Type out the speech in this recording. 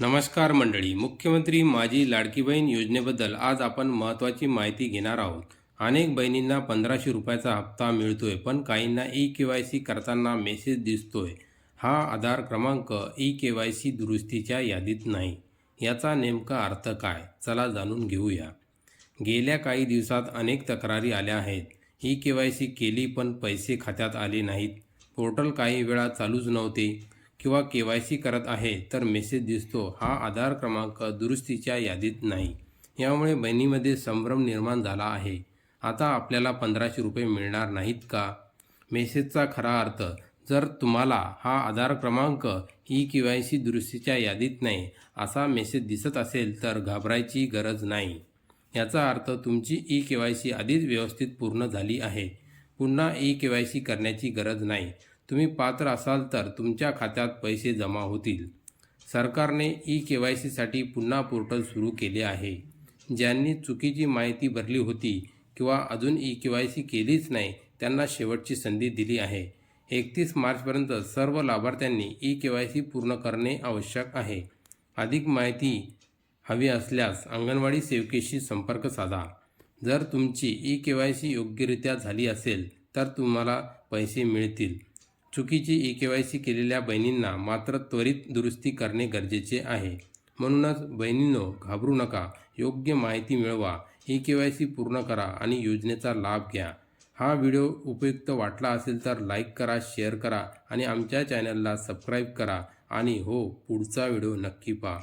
नमस्कार मंडळी मुख्यमंत्री माझी लाडकी बहीण योजनेबद्दल आज आपण महत्त्वाची माहिती घेणार आहोत. अनेक बहिणींना पंधराशे रुपयाचा हप्ता मिळतोय पण काहींना ई के वाय सी करताना मेसेज दिसतोय. हा आधार क्रमांक ई के वाय सी दुरुस्तीच्या यादीत नाही. याचा नेमका अर्थ काय? चला जाणून घेऊया. गेल्या काही दिवसात अनेक तक्रारी आल्या आहेत. ई के वाय सी केली पण पैसे खात्यात आले नाहीत. पोर्टल काही वेळा चालूच नव्हते. किंवा के वाय सी करत आहे तर मेसेज दिसतो. हा आधार क्रमांक दुरुस्तीच्या यादीत नाही. यामुळे बहिणीमध्ये संभ्रम निर्माण झाला आहे. आता आपल्याला पंधराशे रुपये मिळणार नाहीत का? मेसेजचा खरा अर्थ जर तुम्हाला हा आधार क्रमांक ई के वाय सी दुरुस्तीच्या यादीत नाही असा मेसेज दिसत असेल तर घाबरायची गरज नाही. याचा अर्थ तुमची ई के वाय सी आधीच व्यवस्थित पूर्ण झाली आहे. पुन्हा ई के वाय सी करण्याची गरज नाही. तुम्ही पात्र असाल तर तुमच्या खात्यात पैसे जमा होतील. सरकारने ई के वाय सीसाठी पुन्हा पोर्टल सुरू केले आहे. ज्यांनी चुकीची माहिती भरली होती किंवा अजून ई के वाय सी केलीच नाही त्यांना शेवटची संधी दिली आहे. एकतीस मार्चपर्यंत सर्व लाभार्थ्यांनी ई के वाय सी पूर्ण करणे आवश्यक आहे. अधिक माहिती हवी असल्यास अंगणवाडी सेविकेशी संपर्क साधा. जर तुमची ई के वाय सी योग्यरित्या झाली असेल तर तुम्हाला पैसे मिळतील. चुकीची ई के वाय सी केलेल्या बहिणींना मात्र त्वरित दुरुस्ती करणे गरजेचे आहे. म्हणूनच बहिणींनो घाबरू नका. योग्य माहिती मिळवा. ई के वाय सी पूर्ण करा आणि योजनेचा लाभ घ्या. हा व्हिडिओ उपयुक्त वाटला असेल तर लाईक करा शेअर करा आणि आमच्या चॅनलला सबस्क्राईब करा आणि हो पुढचा व्हिडिओ नक्की पहा.